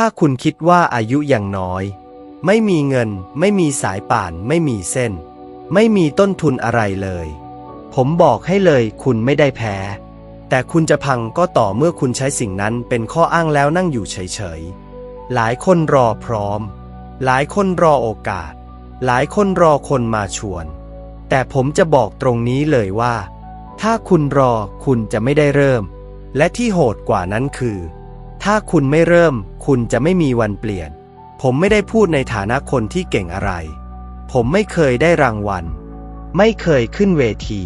ถ้าคุณคิดว่าอายุยังน้อย ไม่มีเงิน ไม่มีสายป่าน ไม่มีเส้น ไม่มีต้นทุนอะไรเลย ผมบอกให้เลยคุณไม่ได้แพ้ แต่คุณจะพังก็ต่อเมื่อคุณใช้สิ่งนั้นเป็นข้ออ้างแล้วนั่งอยู่เฉยๆ หลายคนรอพร้อม หลายคนรอโอกาส หลายคนรอคนมาชวน แต่ผมจะบอกตรงนี้เลยว่า ถ้าคุณรอคุณจะไม่ได้เริ่ม และที่โหดกว่านั้นคือ ถ้าคุณไม่เริ่ม คุณจะไม่มีวันเปลี่ยน ผมไม่ได้พูดในฐานะคนที่เก่งอะไร ผมไม่เคยได้รางวัล ไม่เคยขึ้นเวที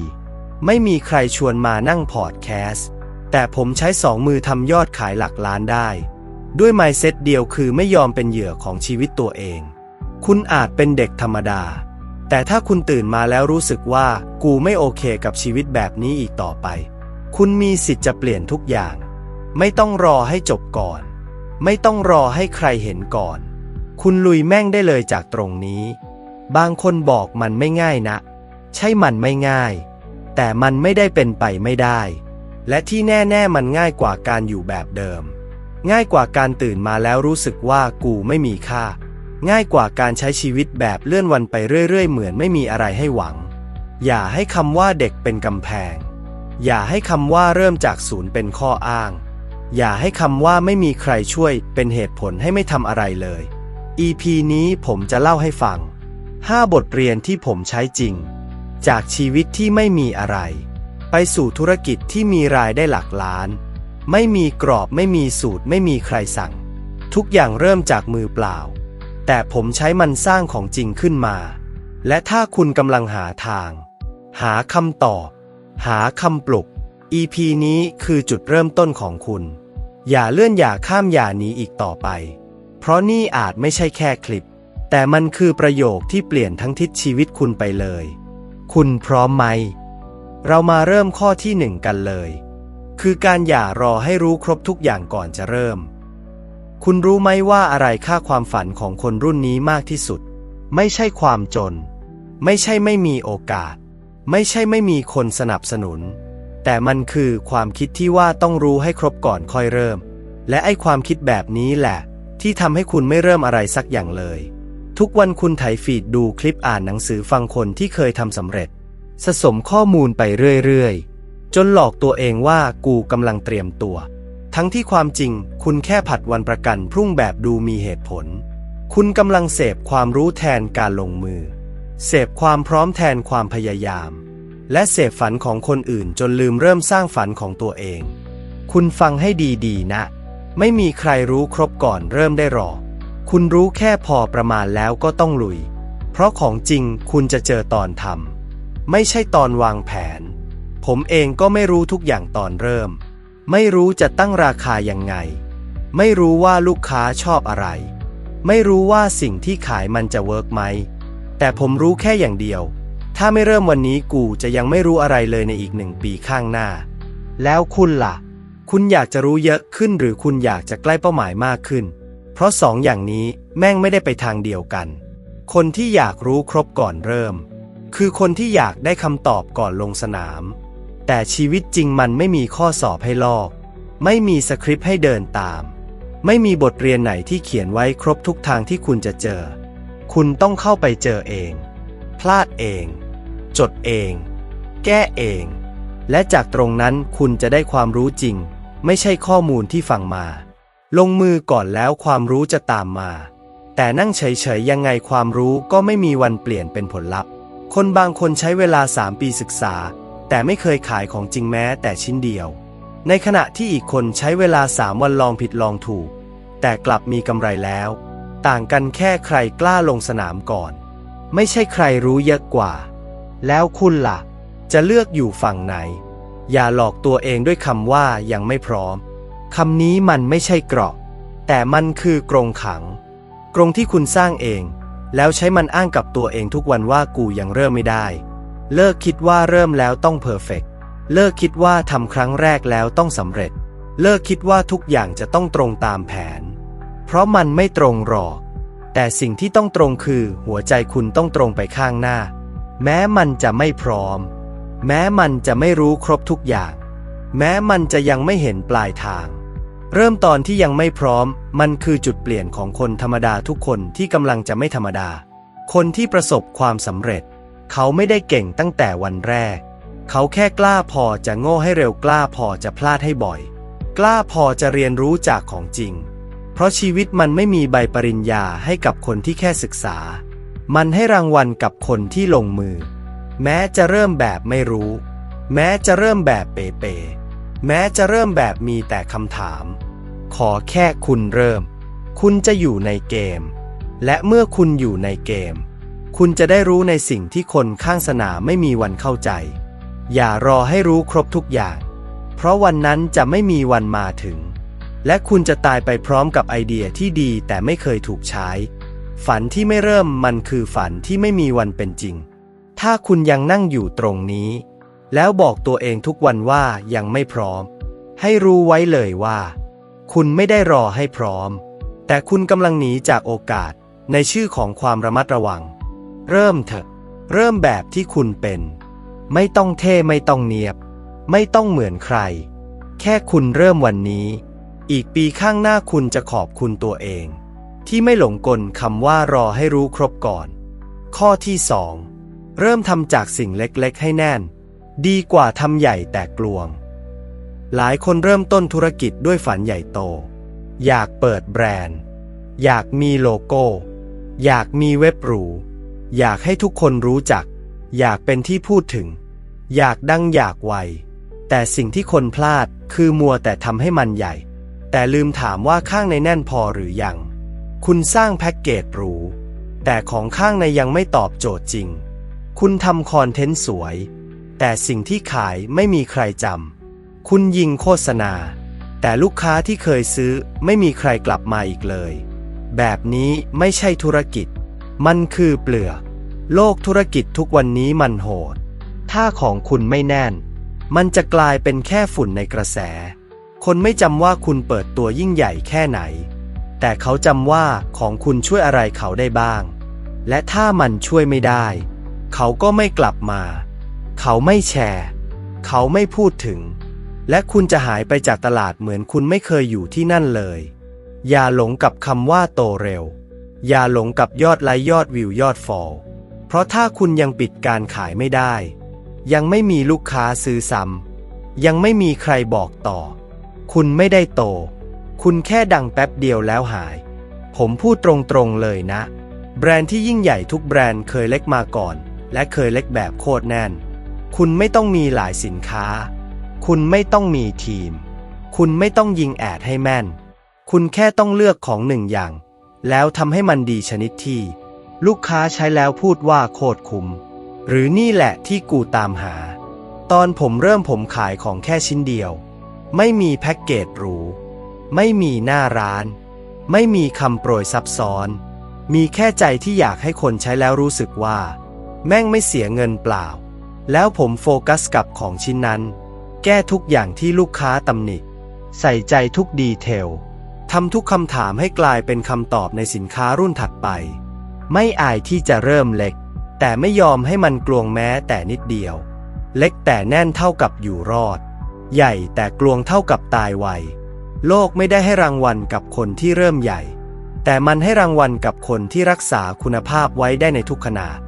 ไม่มีใครชวนมานั่งพอดแคสต์ แต่ผมใช้สองมือทำยอดขายหลักล้านได้ ด้วยไมเซ็ตเดียวคือไม่ยอมเป็นเหยื่อของชีวิตตัวเอง คุณอาจเป็นเด็กธรรมดา แต่ถ้าคุณตื่นมาแล้วรู้สึกว่ากูไม่โอเคกับชีวิตแบบนี้อีกต่อไป คุณมีสิทธิ์จะเปลี่ยนทุกอย่าง ไม่ต้องรอให้จบก่อน ไม่ต้องรอให้ใครเห็นก่อน คุณลุยแม่งได้เลยจากตรงนี้ บางคนบอกมันไม่ง่ายนะ ใช่มันไม่ง่าย แต่มันไม่ได้เป็นไปไม่ได้ และที่แน่ๆมันง่ายกว่าการอยู่แบบเดิม ง่ายกว่าการตื่นมาแล้วรู้สึกว่ากูไม่มีค่า ง่ายกว่าการใช้ชีวิตแบบเลื่อนวันไปเรื่อยๆ เหมือนไม่มีอะไรให้หวัง อย่าให้คำว่าเด็กเป็นกำแพง อย่าให้คำว่าเริ่มจากศูนย์เป็นข้ออ้าง อย่าให้คำว่าไม่มีใครช่วยเป็นเหตุผลให้ไม่ทำอะไรเลย EP นี้ผมจะเล่าให้ฟัง 5 บทเรียนที่ผมใช้จริง จากชีวิตที่ไม่มีอะไร ไปสู่ธุรกิจที่มีรายได้หลักล้าน ไม่มีกรอบไม่มีสูตรไม่มีใครสั่ง ทุกอย่างเริ่มจากมือเปล่า แต่ผมใช้มันสร้างของจริงขึ้นมา และถ้าคุณกำลังหาทาง หาคำตอบ หาคำปลุก EP นี้คือจุดเริ่มต้นของคุณ อย่าเลื่อนอย่าข้ามอย่าหนีอีกต่อไป เพราะนี่อาจไม่ใช่แค่คลิป แต่มันคือประโยคที่เปลี่ยนทั้งทิศชีวิตคุณไปเลย คุณพร้อมไหม เรามาเริ่มข้อที่หนึ่งกันเลย คือการอย่ารอให้รู้ครบทุกอย่างก่อนจะเริ่ม คุณรู้ไหมว่าอะไรค่าความฝันของคนรุ่นนี้มากที่สุด ไม่ใช่ความจน ไม่ใช่ไม่มีโอกาส ไม่ใช่ไม่มีคนสนับสนุน แต่มันคือความคิดที่ว่าต้องรู้ให้ครบก่อนค่อยเริ่ม และไอ้ความคิดแบบนี้แหละ ที่ทำให้คุณไม่เริ่มอะไรสักอย่างเลย ทุกวันคุณไถฟีดดูคลิปอ่านหนังสือฟังคนที่เคยทำสำเร็จ สะสมข้อมูลไปเรื่อยๆ จนหลอกตัวเองว่ากูกำลังเตรียมตัว ทั้งที่ความจริงคุณแค่ผัดวันประกันพรุ่งแบบดูมีเหตุผล คุณกำลังเสพความรู้แทนการลงมือ เสพความพร้อมแทนความพยายาม และเสพฝันของคนอื่นจนลืมเริ่มสร้างฝันของตัวเอง คุณฟังให้ดีๆนะ ไม่มีใครรู้ครบก่อนเริ่มได้หรอกคุณรู้แค่พอประมาณแล้วก็ต้องลุย เพราะของจริงคุณจะเจอตอนทำไม่ใช่ตอนวางแผน ผมเองก็ไม่รู้ทุกอย่างตอนเริ่ม ไม่รู้จะตั้งราคายังไง ไม่รู้ว่าลูกค้าชอบอะไร ไม่รู้ว่าสิ่งที่ขายมันจะเวิร์กไหม แต่ผมรู้แค่อย่างเดียว ถ้าไม่เริ่มวันนี้กูจะยังไม่รู้อะไรเลยในอีกหนึ่งปีข้างหน้า แล้วคุณล่ะ คุณอยากจะรู้เยอะขึ้นหรือคุณอยากจะใกล้เป้าหมายมากขึ้น เพราะสองอย่างนี้แม่งไม่ได้ไปทางเดียวกัน คนที่อยากรู้ครบก่อนเริ่ม คือคนที่อยากได้คำตอบก่อนลงสนาม แต่ชีวิตจริงมันไม่มีข้อสอบให้ลอก ไม่มีสคริปต์ให้เดินตาม ไม่มีบทเรียนไหนที่เขียนไว้ครบทุกทางที่คุณจะเจอ คุณต้องเข้าไปเจอเอง พลาดเอง จดเอง แก้เอง และจากตรงนั้นคุณจะได้ความรู้จริง ไม่ใช่ข้อมูลที่ฟังมา ลงมือก่อนแล้วความรู้จะตามมา แต่นั่งเฉยๆยังไงความรู้ก็ไม่มีวันเปลี่ยนเป็นผลลัพธ์ คนบางคนใช้เวลา 3 ปีศึกษา แต่ไม่เคยขายของจริงแม้แต่ชิ้นเดียว ในขณะที่อีกคนใช้เวลา 3 วันลองผิดลองถูก แต่กลับมีกำไรแล้ว ต่างกันแค่ใครกล้าลงสนามก่อน ไม่ใช่ใครรู้เยอะกว่า แล้วคุณล่ะ จะเลือกอยู่ฝั่งไหน อย่าหลอกตัวเองด้วยคำว่ายังไม่พร้อมคำนี้มันไม่ใช่กราะแต่มันคือกรงขัง กรงที่คุณสร้างเอง แล้วใช้มันอ้างกับตัวเองทุกวันว่ากูยังเริ่มไม่ได้ เลิกคิดว่าเริ่มแล้วต้องเพอร์เฟกเลิกคิดว่าทำครั้งแรกแล้วต้องสำเร็จ เลิกคิดว่าทุกอย่างจะต้องตรงตามแผน เพราะมันไม่ตรงหรอกแต่สิ่งที่ต้องตรงคือหัวใจคุณต้องตรงไปข้างหน้า แม้มันจะไม่พร้อม แม้มันจะไม่รู้ครบทุกอย่าง แม้มันจะยังไม่เห็นปลายทาง เริ่มตอนที่ยังไม่พร้อม มันคือจุดเปลี่ยนของคนธรรมดาทุกคนที่กำลังจะไม่ธรรมดา คนที่ประสบความสำเร็จ เขาไม่ได้เก่งตั้งแต่วันแรก เขาแค่กล้าพอจะโง่ให้เร็วกล้าพอจะพลาดให้บ่อย กล้าพอจะเรียนรู้จากของจริง เพราะชีวิตมันไม่มีใบปริญญาให้กับคนที่แค่ศึกษา มันให้รางวัลกับคนที่ลงมือ แม้จะเริ่มแบบไม่รู้ แม้จะเริ่มแบบเป๋ๆแม้จะเริ่มแบบมีแต่คำถาม ขอแค่คุณเริ่ม คุณจะอยู่ในเกม และเมื่อคุณอยู่ในเกม คุณจะได้รู้ในสิ่งที่คนข้างสนามไม่มีวันเข้าใจ อย่ารอให้รู้ครบทุกอย่าง เพราะวันนั้นจะไม่มีวันมาถึง และคุณจะตายไปพร้อมกับไอเดียที่ดีแต่ไม่เคยถูกใช้ ฝันที่ไม่เริ่มมันคือฝันที่ไม่มีวันเป็นจริง ถ้าคุณยังนั่งอยู่ตรงนี้ แล้วบอกตัวเองทุกวันว่ายังไม่พร้อม ให้รู้ไว้เลยว่า คุณไม่ได้รอให้พร้อม แต่คุณกำลังหนีจากโอกาสในชื่อของความระมัดระวัง เริ่มเถอะ เริ่มแบบที่คุณเป็น ไม่ต้องเท่ไม่ต้องเนียบ ไม่ต้องเหมือนใคร แค่คุณเริ่มวันนี้ อีกปีข้างหน้าคุณจะขอบคุณตัวเอง ที่ไม่หลงกลคำว่ารอให้รู้ครบก่อน ข้อที่สองเริ่มทำจากสิ่งเล็กๆ ให้แน่น ดีกว่าทำใหญ่แต่กลวง หลายคนเริ่มต้นธุรกิจด้วยฝันใหญ่โต อยากเปิดแบรนด์ อยากมีโลโก้ อยากมีเว็บหรู อยากให้ทุกคนรู้จัก อยากเป็นที่พูดถึง อยากดังอยากไว แต่สิ่งที่คนพลาดคือมัวแต่ทำให้มันใหญ่ แต่ลืมถามว่าข้างในแน่นพอหรือยัง คุณสร้างแพ็กเกจหรู แต่ของข้างในยังไม่ตอบโจทย์จริง คุณทำคอนเทนต์สวย แต่สิ่งที่ขายไม่มีใครจำ คุณยิงโฆษณา แต่ลูกค้าที่เคยซื้อไม่มีใครกลับมาอีกเลย แบบนี้ไม่ใช่ธุรกิจ มันคือเปลือก โลกธุรกิจทุกวันนี้มันโหด ถ้าของคุณไม่แน่น มันจะกลายเป็นแค่ฝุ่นในกระแส คนไม่จำว่าคุณเปิดตัวยิ่งใหญ่แค่ไหน แต่เขาจำว่าของคุณช่วยอะไรเขาได้บ้าง และถ้ามันช่วยไม่ได้ เขาก็ไม่กลับมา เขาไม่แชร์ เขาไม่พูดถึง และคุณจะหายไปจากตลาดเหมือนคุณไม่เคยอยู่ที่นั่นเลย อย่าหลงกับคำว่าโตเร็ว อย่าหลงกับยอดไลค์ยอดวิวยอดฟอลเพราะถ้าคุณยังปิดการขายไม่ได้ ยังไม่มีลูกค้าซื้อซ้ำยังไม่มีใครบอกต่อ คุณไม่ได้โต คุณแค่ดังแป๊บเดียวแล้วหาย ผมพูดตรงๆเลยนะ แบรนด์ที่ยิ่งใหญ่ทุกแบรนด์เคยเล็กมาก่อน และเคยเล็กแบบโคตรแน่น คุณไม่ต้องมีหลายสินค้า คุณไม่ต้องมีทีม คุณไม่ต้องยิงแอดให้แม่น คุณแค่ต้องเลือกของหนึ่งอย่าง แล้วทำให้มันดีชนิดที่ ลูกค้าใช้แล้วพูดว่าโคตรคุ้มหรือนี่แหละที่กูตามหา ตอนผมเริ่มผมขายของแค่ชิ้นเดียว ไม่มีแพ็กเกจหรู ไม่มีหน้าร้าน ไม่มีคำโปรยซับซ้อน มีแค่ใจที่อยากให้คนใช้แล้วรู้สึกว่า แม่งไม่เสียเงินเปล่า แล้วผมโฟกัสกับของชิ้นนั้น แก้ทุกอย่างที่ลูกค้าตำหนิ ใส่ใจทุกดีเทลทำทุกคำถามให้กลายเป็นคำตอบในสินค้ารุ่นถัดไป ไม่อายที่จะเริ่มเล็ก แต่ไม่ยอมให้มันกลวงแม้แต่นิดเดียว เล็กแต่แน่นเท่ากับอยู่รอด ใหญ่แต่กลวงเท่ากับตายไว โลกไม่ได้ให้รางวัลกับคนที่เริ่มใหญ่ แต่มันให้รางวัลกับคนที่รักษาคุณภาพไว้ได้ในทุกขนาด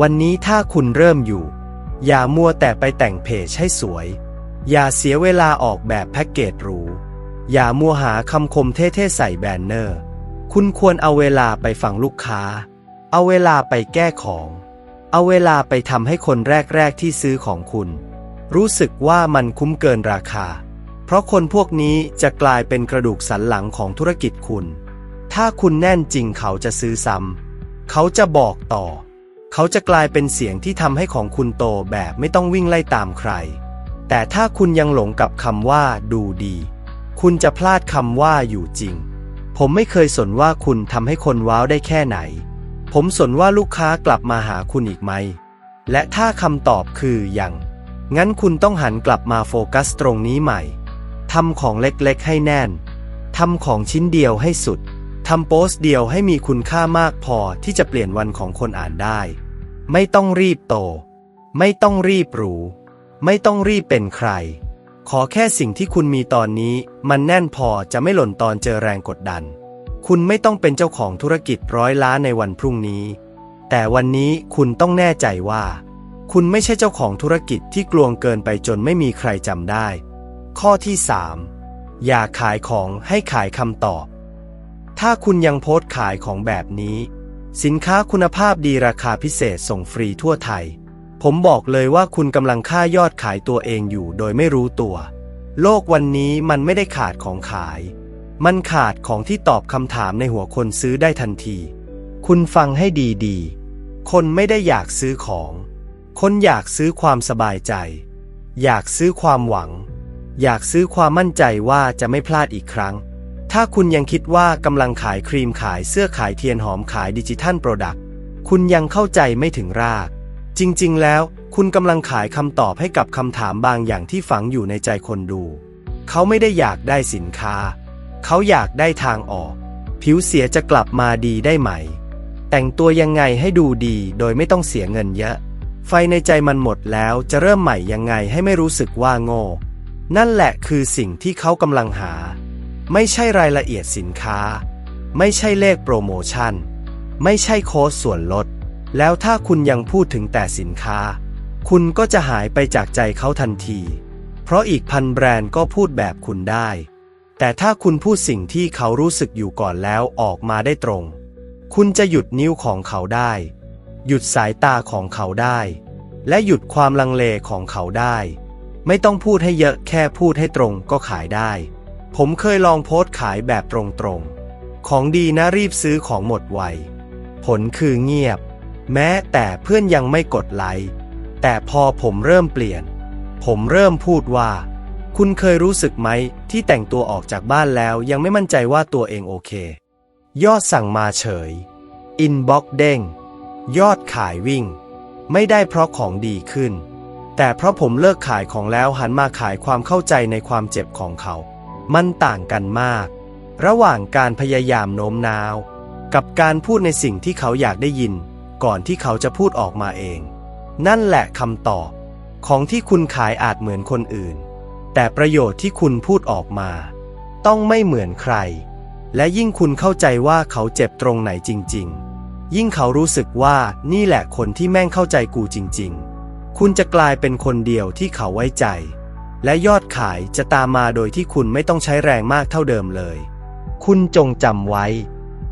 วันนี้ถ้าคุณเริ่มอยู่ อย่ามัวแต่ไปแต่งเพจให้สวย อย่าเสียเวลาออกแบบแพ็กเกจหรู อย่ามัวหาคำคมเท่ๆใส่แบนเนอร์ คุณควรเอาเวลาไปฟังลูกค้า เอาเวลาไปแก้ของ เอาเวลาไปทำให้คนแรกๆที่ซื้อของคุณ รู้สึกว่ามันคุ้มเกินราคา เพราะคนพวกนี้จะกลายเป็นกระดูกสันหลังของธุรกิจคุณ ถ้าคุณแน่นจริงเขาจะซื้อซ้ำ เขาจะบอกต่อ เขาจะกลายเป็นเสียงที่ทำให้ของคุณโตแบบไม่ต้องวิ่งไล่ตามใคร แต่ถ้าคุณยังหลงกับคำว่าดูดี คุณจะพลาดคำว่าอยู่จริง ผมไม่เคยสนว่าคุณทำให้คนว้าวได้แค่ไหน ผมสนว่าลูกค้ากลับมาหาคุณอีกไหม และถ้าคำตอบคือยัง งั้นคุณต้องหันกลับมาโฟกัสตรงนี้ใหม่ ทำของเล็กๆให้แน่น ทำของชิ้นเดียวให้สุด ทำโพสต์เดียวให้มีคุณค่ามากพอที่จะเปลี่ยนวันของคนอ่านได้ ไม่ต้องรีบโต ไม่ต้องรีบหรูไม่ต้องรีบเป็นใคร ขอแค่สิ่งที่คุณมีตอนนี้ มันแน่นพอจะไม่หล่นตอนเจอแรงกดดัน คุณไม่ต้องเป็นเจ้าของธุรกิจร้อยล้านในวันพรุ่งนี้ แต่วันนี้คุณต้องแน่ใจว่า คุณไม่ใช่เจ้าของธุรกิจที่กลวงเกินไปจนไม่มีใครจำได้ ข้อที่ 3 อย่าขายของให้ขายคำตอบ ถ้าคุณยังโพสต์ขายของแบบนี้ สินค้าคุณภาพดีราคาพิเศษส่งฟรีทั่วไทย ผมบอกเลยว่าคุณกำลังฆ่ายอดขายตัวเองอยู่โดยไม่รู้ตัว โลกวันนี้มันไม่ได้ขาดของขาย มันขาดของที่ตอบคำถามในหัวคนซื้อได้ทันที คุณฟังให้ดีๆ คนไม่ได้อยากซื้อของ คนอยากซื้อความสบายใจ อยากซื้อความหวัง อยากซื้อความมั่นใจว่าจะไม่พลาดอีกครั้ง ถ้าคุณยังคิดว่ากำลังขายครีมขายเสื้อขายเทียนหอมขายดิจิทัลโปรดักต์คุณยังเข้าใจไม่ถึงราก จริงๆ แล้วคุณกำลังขายคำตอบให้กับคำถามบางอย่างที่ฝังอยู่ในใจคนดู เขาไม่ได้อยากได้สินค้า เขาอยากได้ทางออก ผิวเสียจะกลับมาดีได้ไหม แต่งตัวยังไงให้ดูดีโดยไม่ต้องเสียเงินเยอะ ไฟในใจมันหมดแล้วจะเริ่มใหม่ยังไงให้ไม่รู้สึกว่าโง่ นั่นแหละคือสิ่งที่เขากำลังหา ไม่ใช่รายละเอียดสินค้า ไม่ใช่เลขโปรโมชั่น ไม่ใช่โค้ดส่วนลด แล้วถ้าคุณยังพูดถึงแต่สินค้า คุณก็จะหายไปจากใจเขาทันที เพราะอีกพันแบรนด์ก็พูดแบบคุณได้ แต่ถ้าคุณพูดสิ่งที่เขารู้สึกอยู่ก่อนแล้วออกมาได้ตรง คุณจะหยุดนิ้วของเขาได้ หยุดสายตาของเขาได้ และหยุดความลังเลของเขาได้ ไม่ต้องพูดให้เยอะแค่พูดให้ตรงก็ขายได้ ผมเคยลองโพสต์ขายแบบตรงๆ ของดีนะรีบซื้อของหมดไว ผลคือเงียบ แม้แต่เพื่อนยังไม่กดไลค์แต่พอผมเริ่มเปลี่ยน ผมเริ่มพูดว่า คุณเคยรู้สึกไหมที่แต่งตัวออกจากบ้านแล้วยังไม่มั่นใจว่าตัวเองโอเค ยอดสั่งมาเฉย อินบ็อกเด้ง ยอดขายวิ่ง ไม่ได้เพราะของดีขึ้น แต่เพราะผมเลิกขายของแล้วหันมาขายความเข้าใจในความเจ็บของเขา มันต่างกันมาก ระหว่างการพยายามโน้มน้าว กับการพูดในสิ่งที่เขาอยากได้ยิน ก่อนที่เขาจะพูดออกมาเอง นั่นแหละคำตอบ ของที่คุณขายอาจเหมือนคนอื่น แต่ประโยชน์ที่คุณพูดออกมา ต้องไม่เหมือนใคร และยิ่งคุณเข้าใจว่าเขาเจ็บตรงไหนจริง ๆ ยิ่งเขารู้สึกว่านี่แหละคนที่แม่งเข้าใจกูจริง ๆ คุณจะกลายเป็นคนเดียวที่เขาไว้ใจ และยอดขายจะตามมาโดยที่คุณไม่ต้องใช้แรงมากเท่าเดิมเลย คุณจงจำไว้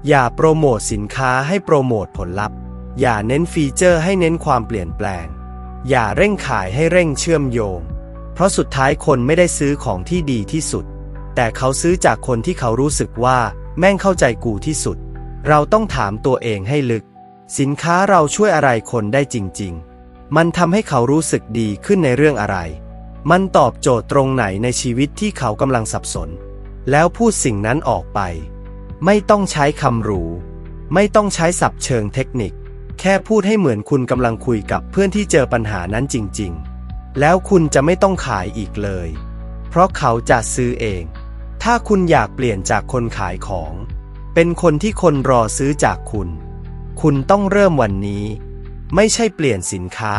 อย่าโปรโมทสินค้าให้โปรโมทผลลัพธ์ อย่าเน้นฟีเจอร์ให้เน้นความเปลี่ยนแปลง อย่าเร่งขายให้เร่งเชื่อมโยง เพราะสุดท้ายคนไม่ได้ซื้อของที่ดีที่สุด แต่เขาซื้อจากคนที่เขารู้สึกว่าแม่งเข้าใจกูที่สุด เราต้องถามตัวเองให้ลึก สินค้าเราช่วยอะไรคนได้จริง ๆ มันทำให้เขารู้สึกดีขึ้นในเรื่องอะไร มันตอบโจทย์ตรงไหนในชีวิตที่เขากำลังสับสน แล้วพูดสิ่งนั้นออกไป ไม่ต้องใช้คำรูไม่ต้องใช้ศัพท์เชิงเทคนิค แค่พูดให้เหมือนคุณกำลังคุยกับเพื่อนที่เจอปัญหานั้นจริง ๆ แล้วคุณจะไม่ต้องขายอีกเลย เพราะเขาจะซื้อเอง ถ้าคุณอยากเปลี่ยนจากคนขายของ เป็นคนที่คนรอซื้อจากคุณ คุณต้องเริ่มวันนี้ ไม่ใช่เปลี่ยนสินค้า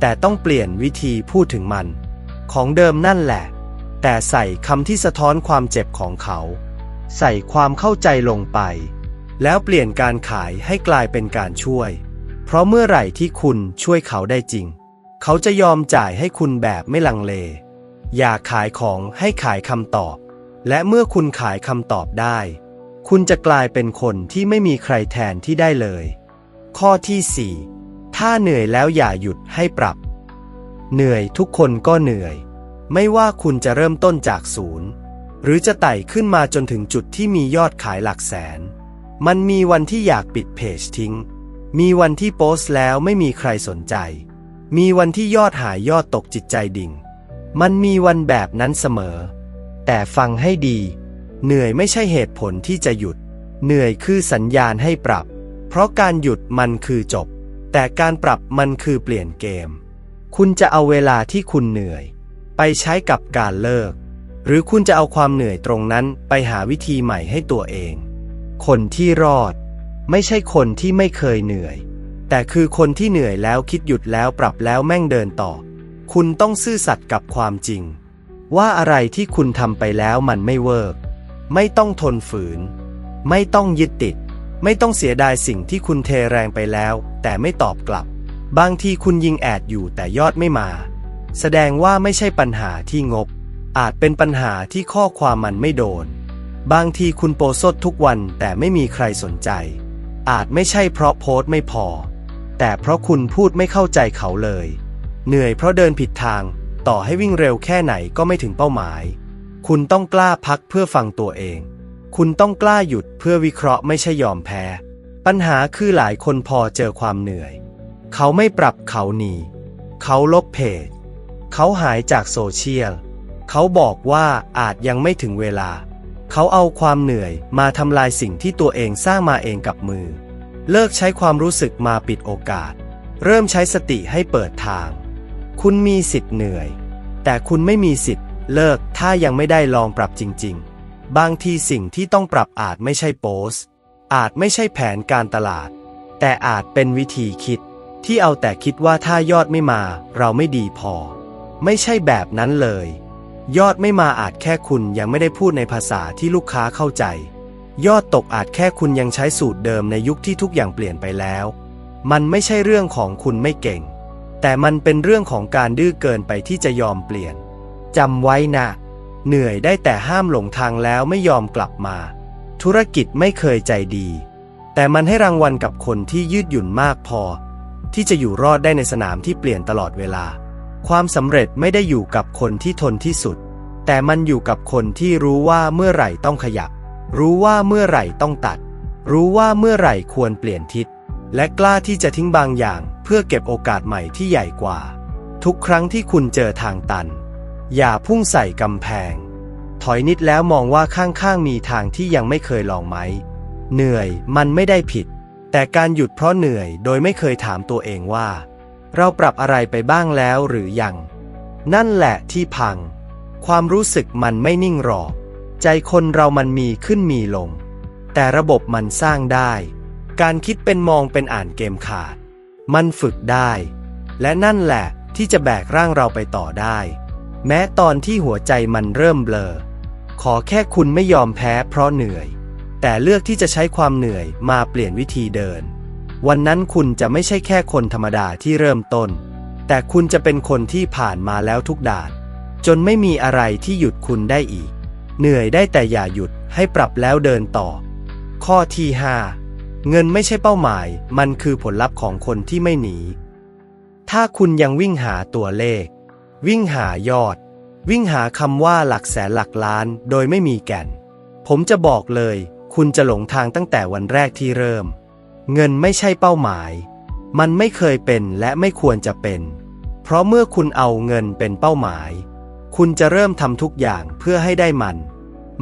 แต่ต้องเปลี่ยนวิธีพูดถึงมัน ของเดิมนั่นแหละ แต่ใส่คำที่สะท้อนความเจ็บของเขา ใส่ความเข้าใจลงไป แล้วเปลี่ยนการขายให้กลายเป็นการช่วย เพราะเมื่อไหร่ที่คุณช่วยเขาได้จริง เขาจะยอมจ่ายให้คุณแบบไม่ลังเล อย่าขายของให้ขายคำตอบ และเมื่อคุณขายคำตอบได้ คุณจะกลายเป็นคนที่ไม่มีใครแทนที่ได้เลย ข้อที่ 4 ถ้าเหนื่อยแล้วอย่าหยุดให้ปรับ เหนื่อยทุกคนก็เหนื่อย ไม่ว่าคุณจะเริ่มต้นจากศูนย์ หรือจะไต่ขึ้นมาจนถึงจุดที่มียอดขายหลักแสน มันมีวันที่อยากปิดเพจทิ้ง มีวันที่โพสต์แล้วไม่มีใครสนใจ มีวันที่ยอดหายยอดตกจิตใจดิ่ง มันมีวันแบบนั้นเสมอ แต่ฟังให้ดี เหนื่อยไม่ใช่เหตุผลที่จะหยุด เหนื่อยคือสัญญาณให้ปรับ เพราะการหยุดมันคือจบ แต่การปรับมันคือเปลี่ยนเกม คุณจะเอาเวลาที่คุณเหนื่อย ไปใช้กับการเลิก หรือคุณจะเอาความเหนื่อยตรงนั้นไปหาวิธีใหม่ให้ตัวเอง คนที่รอด ไม่ใช่คนที่ไม่เคยเหนื่อย แต่คือคนที่เหนื่อยแล้วคิดหยุดแล้วปรับแล้วแม่งเดินต่อ คุณต้องซื่อสัตย์กับความจริง ว่าอะไรที่คุณทำไปแล้วมันไม่เวิร์กไม่ต้องทนฝืน ไม่ต้องยึดติด ไม่ต้องเสียดายสิ่งที่คุณเทแรงไปแล้ว แต่ไม่ตอบกลับ บางทีคุณยิงแอดอยู่แต่ยอดไม่มา แสดงว่าไม่ใช่ปัญหาที่งบ อาจเป็นปัญหาที่ข้อความมันไม่โดน บางทีคุณโปสดทุกวันแต่ไม่มีใครสนใจ อาจไม่ใช่เพราะโพสต์ไม่พอ แต่เพราะคุณพูดไม่เข้าใจเขาเลย เหนื่อยเพราะเดินผิดทาง ต่อให้วิ่งเร็วแค่ไหนก็ไม่ถึงเป้าหมาย คุณต้องกล้าพักเพื่อฟังตัวเอง คุณต้องกล้าหยุดเพื่อวิเคราะห์ไม่ใช่ยอมแพ้ ปัญหาคือหลายคนพอเจอความเหนื่อย เขาไม่ปรับเขาหนี เขาลบเพจ เขาหายจากโซเชียล เขาบอกว่าอาจยังไม่ถึงเวลา เขาเอาความเหนื่อยมาทำลายสิ่งที่ตัวเองสร้างมาเองกับมือ เลิกใช้ความรู้สึกมาปิดโอกาส เริ่มใช้สติให้เปิดทาง คุณมีสิทธิ์เหนื่อย แต่คุณไม่มีสิทธิ์เลิกถ้ายังไม่ได้ลองปรับจริง ๆ บางทีสิ่งที่ต้องปรับอาจไม่ใช่โพสต์อาจไม่ใช่แผนการตลาด แต่อาจเป็นวิธีคิด ที่เอาแต่คิดว่าถ้ายอดไม่มาเราไม่ดีพอ ไม่ใช่แบบนั้นเลย ยอดไม่มาอาจแค่คุณยังไม่ได้พูดในภาษาที่ลูกค้าเข้าใจ ยอดตกอาจแค่คุณยังใช้สูตรเดิมในยุคที่ทุกอย่างเปลี่ยนไปแล้ว มันไม่ใช่เรื่องของคุณไม่เก่ง แต่มันเป็นเรื่องของการดื้อเกินไปที่จะยอมเปลี่ยนจำไว้นะ เหนื่อยได้แต่ห้ามหลงทางแล้วไม่ยอมกลับมา ธุรกิจไม่เคยใจดี แต่มันให้รางวัลกับคนที่ยืดหยุ่นมากพอ ที่จะอยู่รอดได้ในสนามที่เปลี่ยนตลอดเวลา ความสำเร็จไม่ได้อยู่กับคนที่ทนที่สุด แต่มันอยู่กับคนที่รู้ว่าเมื่อไหร่ต้องขยับ รู้ว่าเมื่อไหร่ต้องตัด รู้ว่าเมื่อไหร่ควรเปลี่ยนทิศ และกล้าที่จะทิ้งบางอย่าง เพื่อเก็บโอกาสใหม่ที่ใหญ่กว่า ทุกครั้งที่คุณเจอทางตัน อย่าพุ่งใส่กำแพง ถอยนิดแล้วมองว่าข้างๆมีทางที่ยังไม่เคยลองไหม เหนื่อยมันไม่ได้ผิด แต่การหยุดเพราะเหนื่อยโดยไม่เคยถามตัวเองว่า เราปรับอะไรไปบ้างแล้วหรือยัง นั่นแหละที่พัง ความรู้สึกมันไม่นิ่งหรอกใจคนเรามันมีขึ้นมีลง แต่ระบบมันสร้างได้ การคิดเป็นมองเป็นอ่านเกมขาด มันฝึกได้ และนั่นแหละที่จะแบกร่างเราไปต่อได้ แม้ตอนที่หัวใจมันเริ่มเบลอ ขอแค่คุณไม่ยอมแพ้เพราะเหนื่อย แต่เลือกที่จะใช้ความเหนื่อยมาเปลี่ยนวิธีเดิน วันนั้นคุณจะไม่ใช่แค่คนธรรมดาที่เริ่มต้น แต่คุณจะเป็นคนที่ผ่านมาแล้วทุกด่าน จนไม่มีอะไรที่หยุดคุณได้อีก เหนื่อยได้แต่อย่าหยุดให้ปรับแล้วเดินต่อ ข้อที่ 5 เงินไม่ใช่เป้าหมาย มันคือผลลัพธ์ของคนที่ไม่หนี ถ้าคุณยังวิ่งหาตัวเลข วิ่งหายอด วิ่งหาคำว่าหลักแสนหลักล้านโดยไม่มีแก่น ผมจะบอกเลย คุณจะหลงทางตั้งแต่วันแรกที่เริ่ม เงินไม่ใช่เป้าหมาย มันไม่เคยเป็นและไม่ควรจะเป็น เพราะเมื่อคุณเอาเงินเป็นเป้าหมาย คุณจะเริ่มทำทุกอย่างเพื่อให้ได้มัน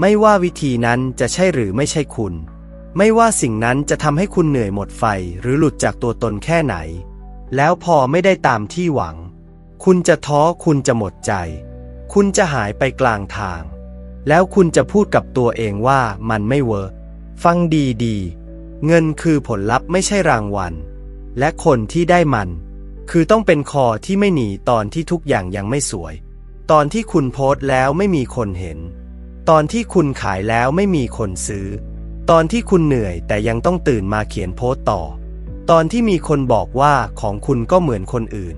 ไม่ว่าวิธีนั้นจะใช่หรือไม่ใช่คุณ ไม่ว่าสิ่งนั้นจะทำให้คุณเหนื่อยหมดไฟหรือหลุดจากตัวตนแค่ไหน แล้วพอไม่ได้ตามที่หวัง คุณจะท้อคุณจะหมดใจ คุณจะหายไปกลางทาง แล้วคุณจะพูดกับตัวเองว่ามันไม่เวิร์กฟังดีๆเงินคือผลลัพธ์ไม่ใช่รางวัล และคนที่ได้มัน คือต้องเป็นคอที่ไม่หนีตอนที่ทุกอย่างยังไม่สวย ตอนที่คุณโพสต์แล้วไม่มีคนเห็น ตอนที่คุณขายแล้วไม่มีคนซื้อ ตอนที่คุณเหนื่อยแต่ยังต้องตื่นมาเขียนโพสต์ต่อ ตอนที่มีคนบอกว่าของคุณก็เหมือนคนอื่น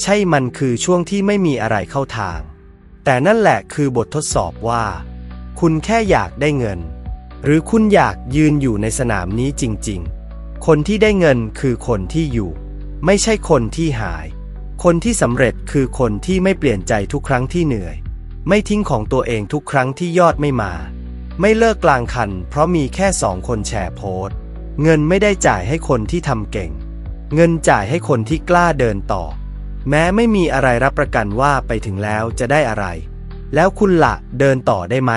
ใช่มันคือช่วงที่ไม่มีอะไรเข้าทาง แต่นั่นแหละคือบททดสอบว่า คุณแค่อยากได้เงิน หรือคุณอยากยืนอยู่ในสนามนี้จริง ๆ คนที่ได้เงินคือคนที่อยู่ ไม่ใช่คนที่หาย คนที่สำเร็จคือคนที่ไม่เปลี่ยนใจทุกครั้งที่เหนื่อย ไม่ทิ้งของตัวเองทุกครั้งที่ยอดไม่มา ไม่เลิกกลางคัน เพราะมีแค่สองคนแชร์โพสต์ เงินไม่ได้จ่ายให้คนที่ทำเก่ง เงินจ่ายให้คนที่กล้าเดินต่อ แม้ไม่มีอะไรรับประกันว่าไปถึงแล้วจะได้อะไร แล้วคุณละเดินต่อได้ไหม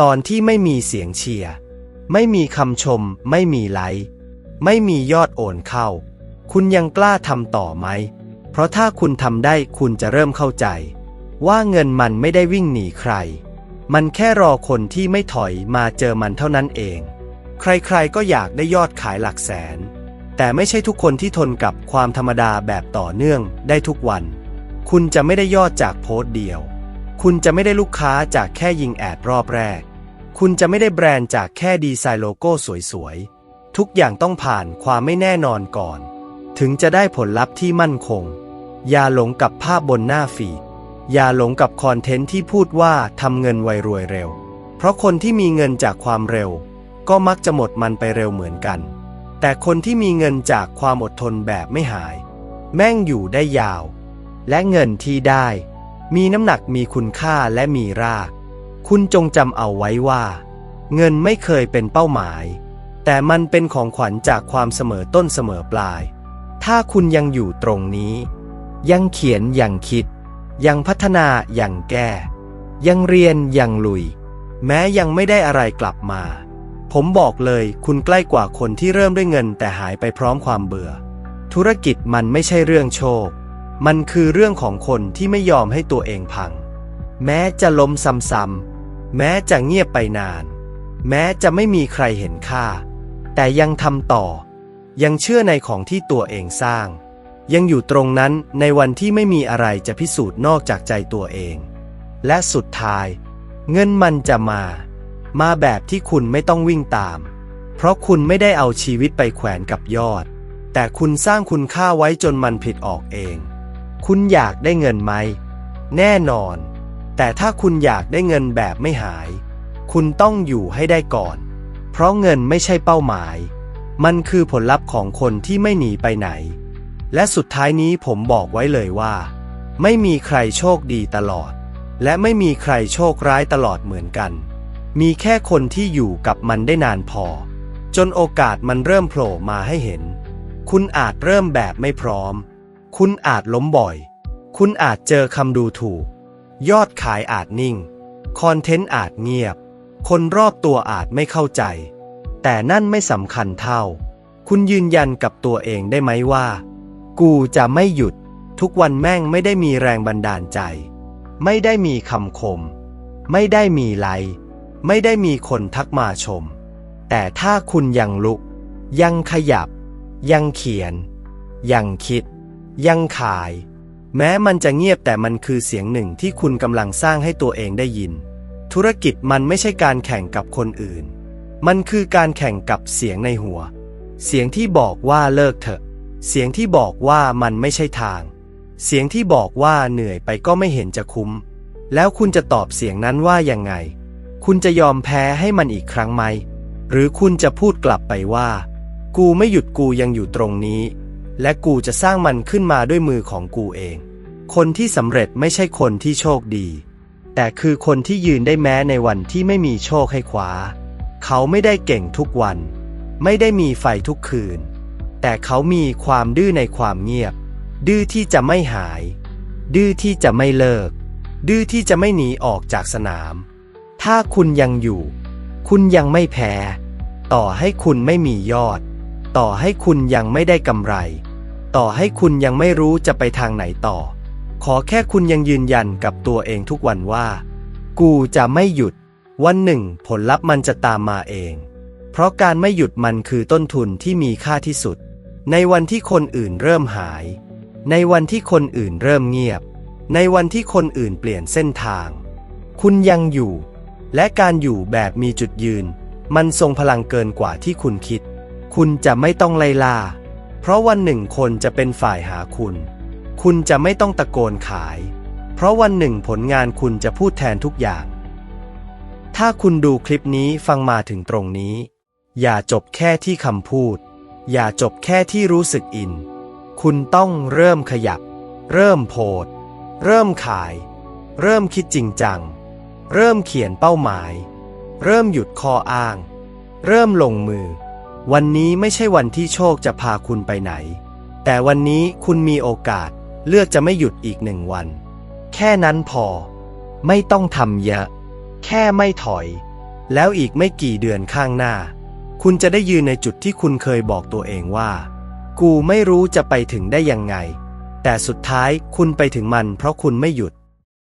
ตอนที่ไม่มีเสียงเชียร์ ไม่มีคำชม ไม่มีไลค์ไม่มียอดโอนเข้า คุณยังกล้าทำต่อไหม เพราะถ้าคุณทำได้คุณจะเริ่มเข้าใจ ว่าเงินมันไม่ได้วิ่งหนีใคร มันแค่รอคนที่ไม่ถอยมาเจอมันเท่านั้นเอง ใครๆก็อยากได้ยอดขายหลักแสน แต่ไม่ใช่ทุกคนที่ทนกับความธรรมดาแบบต่อเนื่องได้ทุกวัน คุณจะไม่ได้ยอดจากโพสต์เดียว คุณจะไม่ได้ลูกค้าจากแค่ยิงแอดรอบแรก คุณจะไม่ได้แบรนด์จากแค่ดีไซน์โลโก้สวยๆ ทุกอย่างต้องผ่านความไม่แน่นอนก่อน ถึงจะได้ผลลัพธ์ที่มั่นคง อย่าหลงกับภาพบนหน้าฟีด อย่าหลงกับคอนเทนต์ที่พูดว่าทำเงินไวรวยเร็ว เพราะคนที่มีเงินจากความเร็ว ก็มักจะหมดมันไปเร็วเหมือนกัน แต่คนที่มีเงินจากความอดทนแบบไม่หาย แม่งอยู่ได้ยาว และเงินที่ได้ มีน้ำหนักมีคุณค่าและมีราก คุณจงจำเอาไว้ว่า เงินไม่เคยเป็นเป้าหมาย แต่มันเป็นของขวัญจากความเสมอต้นเสมอปลาย ถ้าคุณยังอยู่ตรงนี้ ยังเขียนยังคิด ยังพัฒนายังแก้ ยังเรียนยังลุย แม้ยังไม่ได้อะไรกลับมา ผมบอกเลยคุณใกล้กว่าคนที่เริ่มด้วยเงินแต่หายไปพร้อมความเบื่อ ธุรกิจมันไม่ใช่เรื่องโชค มันคือเรื่องของคนที่ไม่ยอมให้ตัวเองพัง แม้จะล้มซ้ำๆแม้จะเงียบไปนาน แม้จะไม่มีใครเห็นค่า แต่ยังทำต่อ ยังเชื่อในของที่ตัวเองสร้าง ยังอยู่ตรงนั้นในวันที่ไม่มีอะไรจะพิสูจน์นอกจากใจตัวเอง และสุดท้าย เงินมันจะมา มาแบบที่คุณไม่ต้องวิ่งตาม เพราะคุณไม่ได้เอาชีวิตไปแขวนกับยอด แต่คุณสร้างคุณค่าไว้จนมันผิดออกเอง คุณอยากได้เงินไหม แน่นอน แต่ถ้าคุณอยากได้เงินแบบไม่หาย คุณต้องอยู่ให้ได้ก่อน เพราะเงินไม่ใช่เป้าหมาย มันคือผลลัพธ์ของคนที่ไม่หนีไปไหน และสุดท้ายนี้ผมบอกไว้เลยว่า ไม่มีใครโชคดีตลอด และไม่มีใครโชคร้ายตลอดเหมือนกัน มีแค่คนที่อยู่กับมันได้นานพอ จนโอกาสมันเริ่มโผล่มาให้เห็น คุณอาจเริ่มแบบไม่พร้อม คุณอาจล้มบ่อย คุณอาจเจอคำดูถูก ยอดขายอาจนิ่ง คอนเทนต์อาจเงียบ คนรอบตัวอาจไม่เข้าใจ แต่นั่นไม่สำคัญเท่า คุณยืนยันกับตัวเองได้ไหมว่า กูจะไม่หยุด ทุกวันแม่งไม่ได้มีแรงบันดาลใจ ไม่ได้มีคำคม ไม่ได้มีไลค์ ไม่ได้มีคนทักมาชม แต่ถ้าคุณยังลุก ยังขยับ ยังเขียน ยังคิด ยังขาย แม้มันจะเงียบแต่มันคือเสียงหนึ่งที่คุณกำลังสร้างให้ตัวเองได้ยิน ธุรกิจมันไม่ใช่การแข่งกับคนอื่น มันคือการแข่งกับเสียงในหัว เสียงที่บอกว่าเลิกเถอะ เสียงที่บอกว่ามันไม่ใช่ทาง เสียงที่บอกว่าเหนื่อยไปก็ไม่เห็นจะคุ้ม แล้วคุณจะตอบเสียงนั้นว่ายังไง คุณจะยอมแพ้ให้มันอีกครั้งไหม หรือคุณจะพูดกลับไปว่า กูไม่หยุดกูยังอยู่ตรงนี้ และกูจะสร้างมันขึ้นมาด้วยมือของกูเอง คนที่สำเร็จไม่ใช่คนที่โชคดี แต่คือคนที่ยืนได้แม้ในวันที่ไม่มีโชคให้คว้าเขาไม่ได้เก่งทุกวัน ไม่ได้มีไฟทุกคืน แต่เขามีความดื้อในความเงียบ ดื้อที่จะไม่หาย ดื้อที่จะไม่เลิก ดื้อที่จะไม่หนีออกจากสนาม ถ้าคุณยังอยู่ คุณยังไม่แพ้ ต่อให้คุณไม่มียอด ต่อให้คุณยังไม่ได้กำไร ต่อให้คุณยังไม่รู้จะไปทางไหนต่อ ขอแค่คุณยังยืนยันกับตัวเองทุกวันว่า กูจะไม่หยุด วันหนึ่งผลลัพธ์มันจะตามมาเอง เพราะการไม่หยุดมันคือต้นทุนที่มีค่าที่สุด ในวันที่คนอื่นเริ่มหาย ในวันที่คนอื่นเริ่มเงียบ ในวันที่คนอื่นเปลี่ยนเส้นทาง คุณยังอยู่ และการอยู่แบบมีจุดยืน มันทรงพลังเกินกว่าที่คุณคิด คุณจะไม่ต้องไล่ล่า เพราะวันหนึ่งคนจะเป็นฝ่ายหาคุณ คุณจะไม่ต้องตะโกนขาย เพราะวันหนึ่งผลงานคุณจะพูดแทนทุกอย่าง ถ้าคุณดูคลิปนี้ฟังมาถึงตรงนี้ อย่าจบแค่ที่คำพูด อย่าจบแค่ที่รู้สึกอิน คุณต้องเริ่มขยับ เริ่มโพสต์เริ่มขาย เริ่มคิดจริงจัง เริ่มเขียนเป้าหมาย เริ่มหยุดข้ออ้าง เริ่มลงมือ วันนี้ไม่ใช่วันที่โชคจะพาคุณไปไหน แต่วันนี้คุณมีโอกาสเลือกจะไม่หยุดอีกหนึ่งวัน แค่นั้นพอ ไม่ต้องทำเยอะ แค่ไม่ถอย แล้วอีกไม่กี่เดือนข้างหน้า คุณจะได้ยืนในจุดที่คุณเคยบอกตัวเองว่า กูไม่รู้จะไปถึงได้ยังไง แต่สุดท้ายคุณไปถึงมันเพราะคุณไม่หยุด